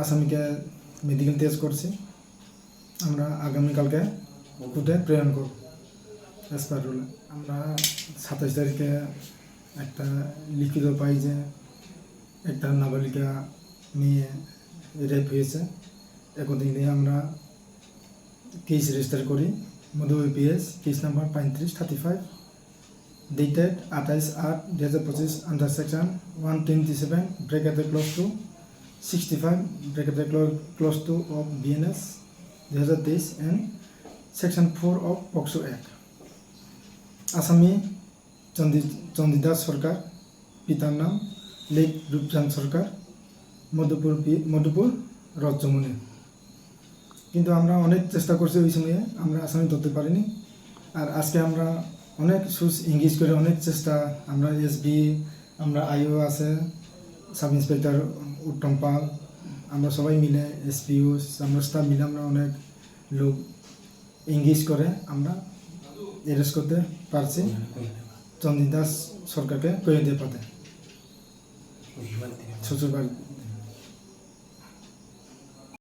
আসামিকে medical test করছি। আমরা আগামীকালকে কোর্টে প্রেরণ করব অ্যাজ রুল আমরা সাতাশ তারিখে একটা লিখিত পাই যে একটা নাবালিকা মেয়ে রেপ হয়েছে। একদিন দিয়ে আমরা কেস রেজিস্টার করি। মধু পিএস কেস নাম্বার পঁয়ত্রিশ থার্টি ফাইভ ডেটেড আঠাইশ আট দু হাজার পঁচিশ under section one twenty seven ব্রেকেটে close two sixty five ব্রেকেটে ক্লোজ টু অফ বিএনএস দুই হাজার তেইশ and section four of POCSO act আসামি চন্দি চন্দিদাস সরকার পিতার নাম লেক রূপচাঁদ সরকার মধুপুর মধুপুর রজ্জমনি কিন্তু আমরা অনেক চেষ্টা করছি ওই সময়ে, আমরা আসামি ধরতে পারিনি। আর আজকে আমরা অনেক সুস ইংলিশ করে অনেক চেষ্টা, আমরা এসবি আমরা আইও আছে সাব ইন্সপেক্টর উত্তম পাল আমরা সবাই মিলে এসপিও আমরা স্টাফ মিলে আমরা অনেক লোক এঙ্গেজ করে আমরা অ্যারেস্ট করতে পারছি। চন্দিন দাস সরকারকে কয়ে দিয়ে পাতে শ্বশুর বাড়ি